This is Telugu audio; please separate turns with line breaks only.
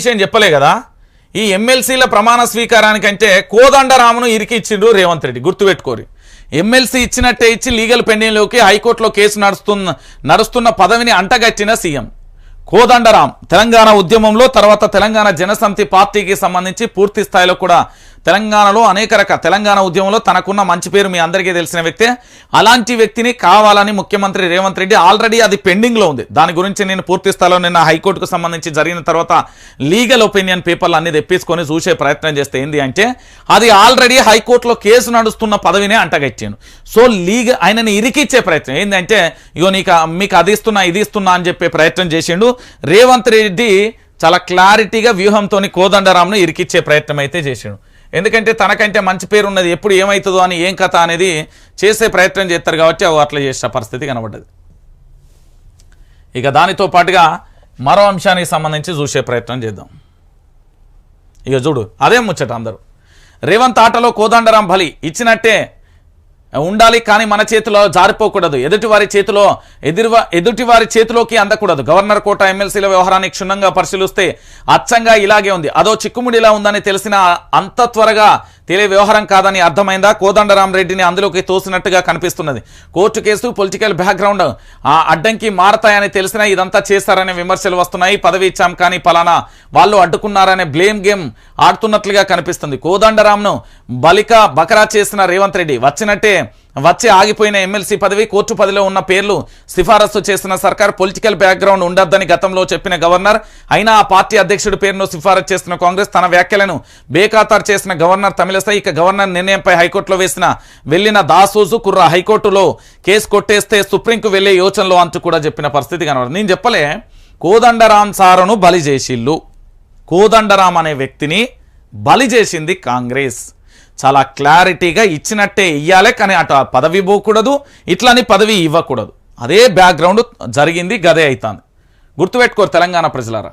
విషయం చెప్పలే కదా. ఈ ఎమ్మెల్సీల ప్రమాణ స్వీకారానికంటే కోదండరామును ఇరికిచ్చిండు రేవంత్ రెడ్డి. గుర్తుపెట్టుకోరు. ఎమ్మెల్సీ ఇచ్చినట్టే ఇచ్చి లీగల్ పెండింగ్లోకి హైకోర్టులో కేసు నడుస్తున్న నడుస్తున్న పదవిని అంటగట్టిన సీఎం. కోదండరాం తెలంగాణ ఉద్యమంలో తర్వాత తెలంగాణ జనసమితి పార్టీకి సంబంధించి పూర్తి స్థాయిలో కూడా తెలంగాణలో అనేక రకాల తెలంగాణ ఉద్యమంలో తనకున్న మంచి పేరు మీ అందరికీ తెలిసిన వ్యక్తే. అలాంటి వ్యక్తిని కావాలని ముఖ్యమంత్రి రేవంత్ రెడ్డి ఆల్రెడీ అది పెండింగ్లో ఉంది. దాని గురించి నేను పూర్తి స్థాయిలో నిన్న హైకోర్టుకు సంబంధించి జరిగిన తర్వాత లీగల్ ఒపీనియన్ పేపర్లు అన్ని తెప్పించుకొని చూసే ప్రయత్నం చేస్తే ఏంది అంటే అది ఆల్రెడీ హైకోర్టులో కేసు నడుస్తున్న పదవినే అంటగట్టాను సో లీగ ఆయనని ఇరికిచ్చే ప్రయత్నం. ఏంటంటే ఇగో నీకు మీకు అది ఇస్తున్నా ఇది ఇస్తున్నా అని చెప్పే ప్రయత్నం చేసిండు. రేవంత్ రెడ్డి చాలా క్లారిటీగా వ్యూహంతో కోదండరామ్ను ఇరికిచ్చే ప్రయత్నం అయితే చేసిండు. ఎందుకంటే తనకంటే మంచి పేరు ఉన్నది ఎప్పుడు ఏమవుతుందో అని ఏం కథ అనేది చేసే ప్రయత్నం చేస్తారు కాబట్టి అవి అట్లా చేసిన పరిస్థితి కనబడ్డది. ఇక దానితో పాటుగా మరో అంశానికి సంబంధించి చూసే ప్రయత్నం చేద్దాం. ఇక చూడు అదే ముచ్చట అందరూ. రేవంత్ ఆటలో కోదండరాం బలి ఇచ్చినట్టే ఉండాలి కానీ మన చేతిలో జారిపోకూడదు. ఎదుటి వారి చేతిలో ఎదురు ఎదుటి వారి చేతిలోకి అందకూడదు. గవర్నర్ కోట ఎమ్మెల్సీల వ్యవహారాన్ని క్షుణ్ణంగా పరిశీలిస్తే అచ్చంగా ఇలాగే ఉంది. అదో చిక్కుముడిలా ఉందని తెలిసిన అంత త్వరగా తెలియ వ్యవహారం కాదని అర్థమైందా? కోదండరామరెడ్డిని అందులోకి తోసినట్టుగా కనిపిస్తున్నది. కోర్టు కేసు పొలిటికల్ బ్యాక్గ్రౌండ్ ఆ అడ్డంకి మారతాయని తెలిసినా ఇదంతా చేస్తారనే విమర్శలు వస్తున్నాయి. పదవి ఇచ్చాం కానీ పలానా వాళ్ళు అడ్డుకున్నారనే బ్లేమ్ గేమ్ ఆడుతున్నట్లుగా కనిపిస్తుంది. కోదండరామ్ను బలిక బకరా చేసిన రేవంత్ రెడ్డి వచ్చినట్టే వచ్చి ఆగిపోయిన ఎమ్మెల్సీ పదవి కోర్టు పదవిలో ఉన్న పేర్లు సిఫారసు చేసిన సర్కార్ పొలిటికల్ బ్యాక్గ్రౌండ్ ఉండొద్దని గతంలో చెప్పిన గవర్నర్. అయినా ఆ పార్టీ అధ్యక్షుడి పేరును సిఫారసు చేసిన కాంగ్రెస్ తన వ్యాఖ్యలను బేఖాతారు చేసిన గవర్నర్ తమిళసై ఇక గవర్నర్ నిర్ణయంపై హైకోర్టులో వేసిన వెళ్ళిన దాసోజు కుర్ర హైకోర్టులో కేసు కొట్టేస్తే సుప్రీంకు వెళ్ళే యోచనలో అంటూ కూడా చెప్పిన పరిస్థితి కనబడింది నేను చెప్పలే కోదండరాం సారను బలి చేసిల్లు. కోదండరాం అనే వ్యక్తిని బలి చేసింది కాంగ్రెస్. చాలా క్లారిటీగా ఇచ్చినట్టే ఇయ్యాలే కానీ అటు ఆ పదవి పోకూడదు ఇట్లాని పదవి ఇవ్వకూడదు. అదే బ్యాక్గ్రౌండ్ జరిగింది గదే అవుతుంది గుర్తుపెట్టుకోరు తెలంగాణ ప్రజలారా.